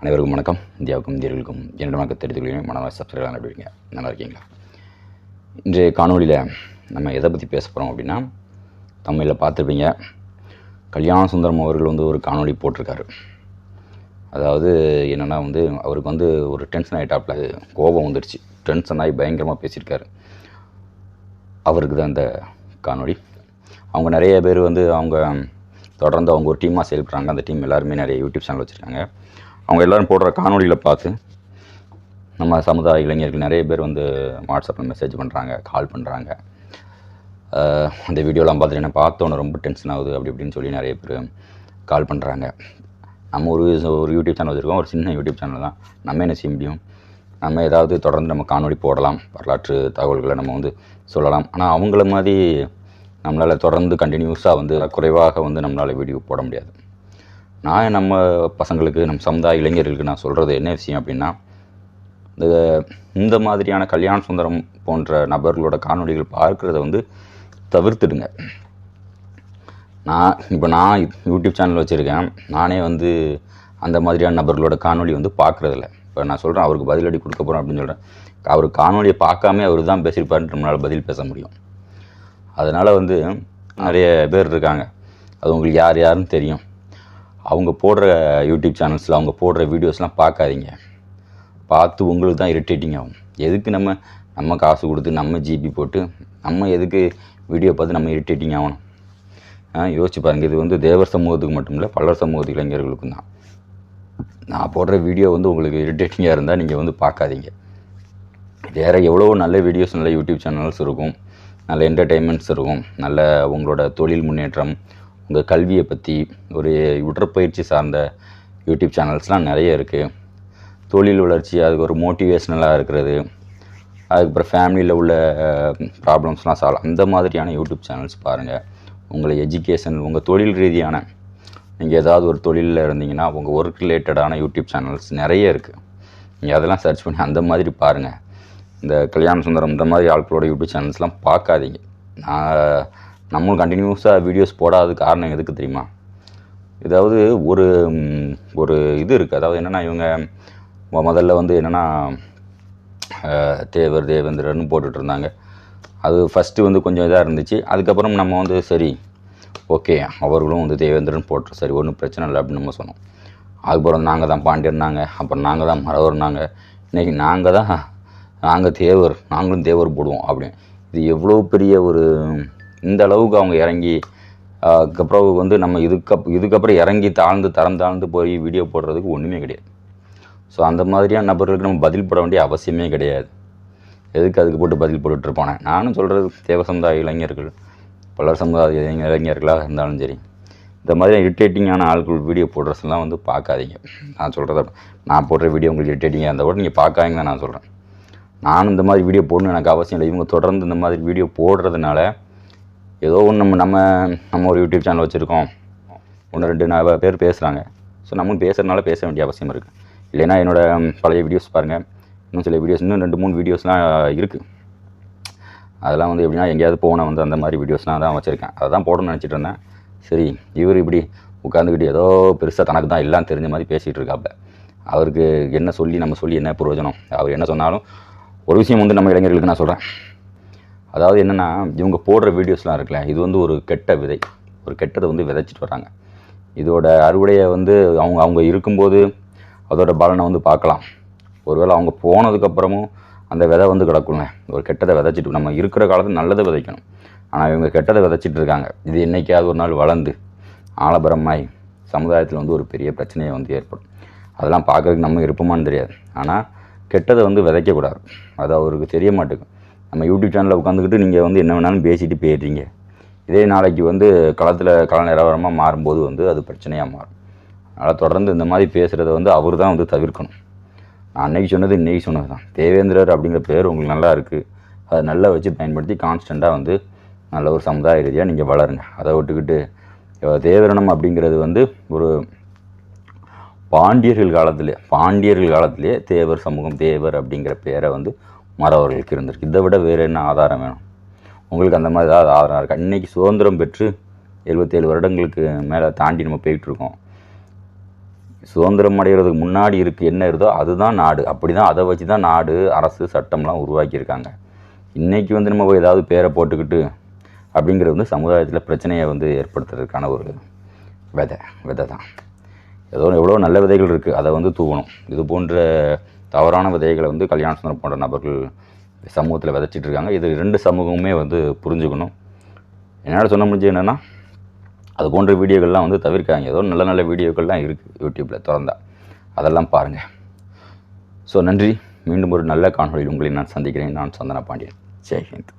அனைவருக்கும் வணக்கம். இந்தியாவுக்கும் இந்தியர்களுக்கும் என்னிடம் வணக்கம் தெரிவித்துக் மனதாக சப்ஸ்கிரைப் நல்லா இருக்கீங்களா? இன்றைய காணொளியில் நம்ம எதை பற்றி பேச போகிறோம் அப்படின்னா தமிழில் பார்த்துருப்பீங்க கல்யாண சுந்தரம் அவர்கள் வந்து ஒரு காணொலி போட்டிருக்காரு. அதாவது என்னென்னா வந்து அவருக்கு வந்து ஒரு டென்ஷன் ஆகிட்டாப்புல கோபம் வந்துடுச்சு டென்ஷன் ஆகி பயங்கரமாக பேசியிருக்காரு. அவருக்கு தான் இந்த காணொளி. அவங்க நிறைய பேர் வந்து அவங்க தொடர்ந்து அவங்க ஒரு டீமாக செயல்படுறாங்க. அந்த டீம் எல்லாருமே நிறைய யூடியூப் சேனல் வச்சுருக்காங்க. அவங்க எல்லோரும் போடுற காணொலியில் பார்த்து நம்ம சமுதாய இளைஞர்கள் நிறைய பேர் வந்து வாட்ஸ்அப்பில் மெசேஜ் பண்ணுறாங்க கால் பண்ணுறாங்க அந்த வீடியோலாம் பார்த்துட்டு என்ன பார்த்தோன்னே ரொம்ப டென்ஷன் ஆகுது அப்படி இப்படின்னு சொல்லி நிறைய பேர் கால் பண்ணுறாங்க நம்ம ஒரு ஒரு யூடியூப் சேனல் வச்சுருக்கோம் ஒரு சின்ன யூடியூப் சேனல் தான். நம்ம என்ன செய்ய முடியும்? நம்ம ஏதாவது தொடர்ந்து நம்ம காணொலி போடலாம் வரலாற்று தகவல்களை நம்ம வந்து சொல்லலாம். ஆனால் அவங்கள மாதிரி நம்மளால் தொடர்ந்து கண்டினியூஸாக வந்து குறைவாக வந்து நம்மளால் வீடியோ போட முடியாது. நான் நம்ம பசங்களுக்கு நம்ம சமுதாய இளைஞர்களுக்கு நான் சொல்கிறது என்ன விஷயம் அப்படின்னா இந்த இந்த மாதிரியான கல்யாண சுந்தரம் போன்ற நபர்களோட காணொளிகள் பார்க்குறத வந்து தவிர்த்துடுங்க. நான் இப்போ நான் யூடியூப் சேனல் வச்சுருக்கேன். நானே வந்து அந்த மாதிரியான நபர்களோட காணொலி வந்து பார்க்குறதில்ல. இப்போ நான் சொல்கிறேன் அவருக்கு பதிலடி கொடுக்க போகிறோம் அப்படின்னு சொல்கிறேன் அவர் காணொலியை பார்க்காம அவர் தான் பேசியிருப்பாருன்னு நம்மளால் பதில் பேச முடியும். அதனால் வந்து நிறைய பேர் இருக்காங்க. அது உங்களுக்கு யார் யாருன்னு தெரியும். அவங்க போடுற யூடியூப் சேனல்ஸில் அவங்க போடுற வீடியோஸ்லாம் பார்க்காதீங்க. பார்த்து உங்களுக்கு தான் இரிட்டேட்டிங் ஆகும். எதுக்கு நம்ம நம்ம காசு கொடுத்து நம்ம ஜிபி போட்டு நம்ம எதுக்கு வீடியோ பார்த்து நம்ம இரிட்டேட்டிங் ஆகணும்? யோசிச்சு பாருங்கள் இது வந்து தேவர் சமூகத்துக்கு மட்டும் இல்லை பலர் சமூகத்து இளைஞர்களுக்கும் தான். நான் போடுற வீடியோ வந்து உங்களுக்கு இரிட்டேட்டிங்காக இருந்தால் நீங்கள் வந்து பார்க்காதீங்க. வேறு எவ்வளோ நல்ல வீடியோஸ் நல்ல யூடியூப் சேனல்ஸ் இருக்கும். நல்ல என்டர்டெயின்மெண்ட்ஸ் இருக்கும். நல்ல உங்களோட தொழில் முன்னேற்றம் உங்கள் கல்வியை பற்றி ஒரு உடற்பயிற்சி சார்ந்த யூடியூப் சேனல்ஸ்லாம் நிறைய இருக்குது தொழில் வளர்ச்சி அதுக்கு ஒரு மோட்டிவேஷ்னலாக இருக்கிறது. அதுக்கப்புறம் ஃபேமிலியில் உள்ள ப்ராப்ளம்ஸ்லாம் சால்வ் அந்த மாதிரியான யூடியூப் சேனல்ஸ் பாருங்கள் உங்களை எஜுகேஷன் உங்கள் தொழில் ரீதியான நீங்கள் ஏதாவது ஒரு தொழிலில் இருந்தீங்கன்னா உங்கள் ஒர்க் ரிலேட்டடான யூடியூப் சேனல்ஸ் நிறைய இருக்குது நீங்கள் அதெல்லாம் சர்ச் பண்ணி அந்த மாதிரி பாருங்கள் இந்த கல்யாண சுந்தரம் இந்த மாதிரி ஆட்களோட யூடியூப் சேனல்ஸ்லாம் பார்க்காதீங்க. நான் நம்மளும் கண்டினியூஸாக வீடியோஸ் போடாத காரணம் எதுக்கு தெரியுமா? இதாவது ஒரு ஒரு இது இருக்குது அதாவது என்னென்னா இவங்க முதல்ல வந்து என்னென்னா தேவர் தேவேந்திரன்னு போட்டுட்டு இருந்தாங்க. அது ஃபஸ்ட்டு வந்து கொஞ்சம் இதாக இருந்துச்சு. அதுக்கப்புறம் நம்ம வந்து சரி ஓகே அவர்களும் வந்து தேவேந்திரன் போட்டு சரி ஒன்றும் பிரச்சனை இல்லை அப்படின்னு நம்ம சொன்னோம். அதுக்கப்புறம் நாங்கள் தான் பாண்டியர்னாங்க அப்புறம் நாங்கள் தான் மரவர்னாங்க இன்றைக்கி நாங்கள் தான் நாங்கள் தேவர் நாங்களும் தேவர் போடுவோம் அப்படின்னு. இது எவ்வளோ பெரிய ஒரு இந்த அளவுக்கு அவங்க இறங்கி அதுக்கப்புறம் வந்து நம்ம இதுக்கப் இதுக்கப்புறம் இறங்கி தாழ்ந்து தரம் தாழ்ந்து போய் வீடியோ போடுறதுக்கு ஒன்றுமே கிடையாது. ஸோ அந்த மாதிரியான நபர்களுக்கு நம்ம பதில் போட வேண்டிய அவசியமே கிடையாது. எதுக்கு அதுக்கு போட்டு பதில் போட்டுட்ருப்பானே நானும் சொல்கிறது தேவ சமுதாய இளைஞர்கள் பலர் சமுதாய இளைஞர்களாக இருந்தாலும் சரி. இந்த மாதிரி இரிட்டேட்டிங்கான ஆட்கள் வீடியோ போடுறதெல்லாம் வந்து பார்க்காதீங்க. நான் சொல்கிறத நான் போடுற வீடியோ உங்களுக்கு இரிட்டேட்டிங்காக இருந்தால் கூட நீங்கள் பார்க்காதீங்க தான் நான் சொல்கிறேன் நானும் இந்த மாதிரி வீடியோ போடணும் எனக்கு அவசியம் இல்லை. இவங்க தொடர்ந்து இந்த மாதிரி வீடியோ போடுறதுனால ஏதோ ஒன்று நம்ம நம்ம நம்ம ஒரு யூடியூப் சேனல் வச்சுருக்கோம். ஒன்று ரெண்டு நான் பேர் பேசுகிறாங்க ஸோ நம்மளும் பேசுகிறனால பேச வேண்டிய அவசியம் இருக்குது இல்லைன்னா என்னோடய பழைய வீடியோஸ் பாருங்கள் இன்னும் சில வீடியோஸ் இன்னும் ரெண்டு மூணு வீடியோஸ்லாம் இருக்குது அதெல்லாம் வந்து எப்படின்னா எங்கேயாவது போன வந்து அந்த மாதிரி வீடியோஸ்லாம் தான் வச்சுருக்கேன். அதை தான் போடணும்னு நினச்சிட்டு இருந்தேன். சரி இவர் இப்படி உட்காந்துக்கிட்டு ஏதோ பெருசாக தனக்கு தான் எல்லாம் தெரிஞ்ச மாதிரி பேசிகிட்டு இருக்காப்புல அவருக்கு என்ன சொல்லி நம்ம சொல்லி என்ன பிரயோஜனம்? அவர் என்ன சொன்னாலும் ஒரு விஷயம் வந்து நம்ம இளைஞர்களுக்கு நான் சொல்கிறேன் அதாவது என்னென்னா இவங்க போடுற வீடியோஸ்லாம் இருக்குல்ல இது வந்து ஒரு கெட்ட விதை. ஒரு கெட்டதை வந்து விதைச்சிட்டு வராங்க. இதோட அறுவடையை வந்து அவங்க அவங்க இருக்கும்போது அதோட பலனை வந்து பார்க்கலாம். ஒருவேளை அவங்க போனதுக்கப்புறமும் அந்த விதை வந்து கிடக்குங்க ஒரு கெட்டதை விதைச்சிட்டு நம்ம இருக்கிற காலத்தில் நல்லதை விதைக்கணும். ஆனால் இவங்க கெட்டதை விதைச்சிட்டு இருக்காங்க. இது என்றைக்காவது ஒரு நாள் வளர்ந்து ஆலபரமாய் சமுதாயத்தில் வந்து ஒரு பெரிய பிரச்சனையை வந்து ஏற்படும். அதெல்லாம் பார்க்குறதுக்கு நம்ம இருப்போமான்னு தெரியாது. ஆனால் கெட்டதை வந்து விதைக்கக்கூடாது. அது அவருக்கு தெரிய மாட்டேங்குது. நம்ம யூடியூப் சேனலில் உட்காந்துக்கிட்டு நீங்கள் வந்து என்ன வேணாலும் பேசிட்டு போயிடுறீங்க. இதே நாளைக்கு வந்து களத்தில் கள நிலவரமாக மாறும்போது வந்து அது பிரச்சனையாக மாறும். அதனால் தொடர்ந்து இந்த மாதிரி பேசுகிறத வந்து அவர் தான் வந்து தவிர்க்கணும். நான் அன்னைக்கு சொன்னது இன்றைக்கி சொன்னது தான். தேவேந்திரர் அப்படிங்கிற பேர் உங்களுக்கு நல்லா இருக்குது அதை நல்லா வச்சு பயன்படுத்தி கான்ஸ்டண்ட்டாக வந்து நல்ல ஒரு சமுதாய ரீதியாக நீங்கள் வளருங்க. அதை விட்டுக்கிட்டு தேவரணம் அப்படிங்கிறது வந்து ஒரு பாண்டியர்கள் காலத்திலே பாண்டியர்கள் காலத்திலே தேவர் சமூகம் தேவர் அப்படிங்கிற பேரை வந்து மறவர்களுக்கு இருந்திருக்கு. இதை விட வேறு என்ன ஆதாரம் வேணும்? உங்களுக்கு அந்த மாதிரி ஏதாவது ஆதாரம் இருக்கா? இன்றைக்கி சுதந்திரம் பெற்று எழுபத்தேழு வருடங்களுக்கு மேலே தாண்டி நம்ம போயிட்டுருக்கோம். சுதந்திரம் அடைகிறதுக்கு முன்னாடி இருக்குது என்ன இருந்தோ அதுதான் நாடு. அப்படி தான் அதை வச்சு தான் நாடு அரசு சட்டம்லாம் உருவாக்கியிருக்காங்க. இன்றைக்கி வந்து நம்ம போய் ஏதாவது பேரை போட்டுக்கிட்டு அப்படிங்கிறது வந்து சமுதாயத்தில் பிரச்சனையை வந்து ஏற்படுத்துறதுக்கான ஒரு விதை விதை தான் ஏதோ எவ்வளோ நல்ல விதைகள் இருக்குது அதை வந்து தூவணும். இது போன்ற தவறான விதைகளை வந்து கல்யாண சுந்தரம் போன்ற நபர்கள் சமூகத்தில் விதைச்சிட்டு இருக்காங்க. இது ரெண்டு சமூகமுமே வந்து புரிஞ்சுக்கணும். என்னால் சொல்ல முடிஞ்சது என்னென்னா அது போன்ற வீடியோக்கள்லாம் வந்து தவிர்க்காங்க ஏதோ நல்ல நல்ல வீடியோக்கள்லாம் இருக்குது யூடியூப்பில் திறந்தா. அதெல்லாம் பாருங்கள் ஸோ நன்றி. மீண்டும் ஒரு நல்ல காணொலியில் உங்களை நான் சந்திக்கிறேன். நான் சந்தன பாண்டியன். ஜெய்ஹிந்த்